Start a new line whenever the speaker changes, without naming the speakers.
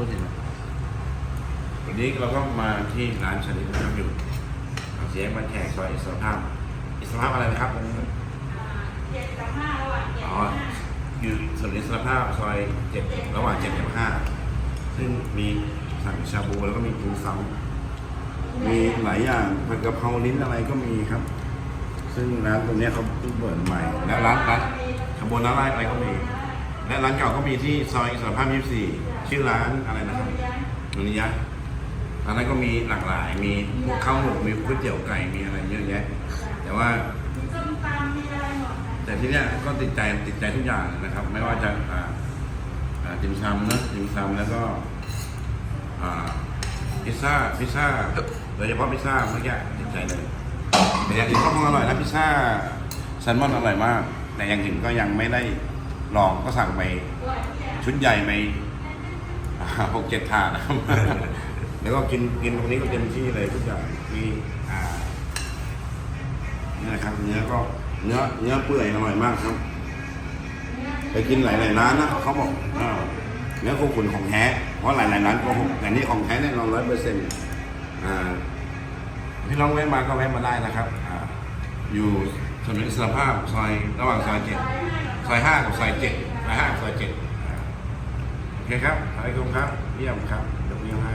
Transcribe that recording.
พูดถึงนะวันนี้เราก็มาที่ร้านชนิดนะครับอยู่เสียงบันแขกซอยอิสรภาพอิสรภาพอะไรนะครับวันนี้
เจ็ดกับห้าระหว่างเจ็ด
อ๋อ
กับห้า
อยู่ถนนอิสรภาพซอยเจ็ดระหว่างเจ็ดกับห้าซึ่งมีสั่งชาบูแล้วก็มีปูซังมีหลายอย่างผัดกะเพราลิ้นอะไรก็มีครับ ซึ่งร้านตรงเนี้ยเขาเพิ่งเปิดใหม่ และร้านร้านขบวนร้านอะไรก็มี และร้านเก่าก็มีที่ซอยอิสรภาพ 24 ชื่อร้านอะไรนะครับนุนิยะร้านนั้นก็มีหลากหลาย มีพวกข้าวหมกมีก๋วยเตี๋ยวไก่ มีอะไรเยอะแยะ แต่ว่า
ส้มตำมีอะไรหมดนะ
แต่ที่เนี้ยก็ติดใจติดใจทุกอย่างนะครับ ไม่ว่าจะอ่าอ่าติมซำนะติมซำแล้วก็อ่าพิซซ่าพิซซ่าโดยเฉพาะพิซซ่าเมื่อกี้ติดใจเลยแต่อย่างอื่นก็คงอร่อยนะพิซซ่าแซลมอนอร่อยมาก แต่อย่างอื่นก็ยังไม่ได้ ลองก็สั่งไปชุดใหญ่ไปหกเจ็ดถาดนะครับ แล้วก็กินกินตรงนี้ก็เต็มที่เลยทุกอย่างมีอ่านี่นะครับ เนื้อก็เนื้อเนื้อเปื่อยอร่อยมากครับ ไปกินหลายๆร้านนะเขาบอกอ้าเนื้อโคขุนของแท้เพราะหลายๆร้านโกหกแต่นี่ของแท้แน่นอนร้อยเปอร์เซ็นต์อ่าพี่น้องแวะมาก็แวะมาได้นะครับอ่าอยู่ถนนอิสรภาพซอยระหว่างซอยเจ็ด ซอยห้ากับซอยเจ็ดซอยห้ากัซอยเจ็ดโอเคครับขอบคุครับเยี่ยมครับยกนิ้วให้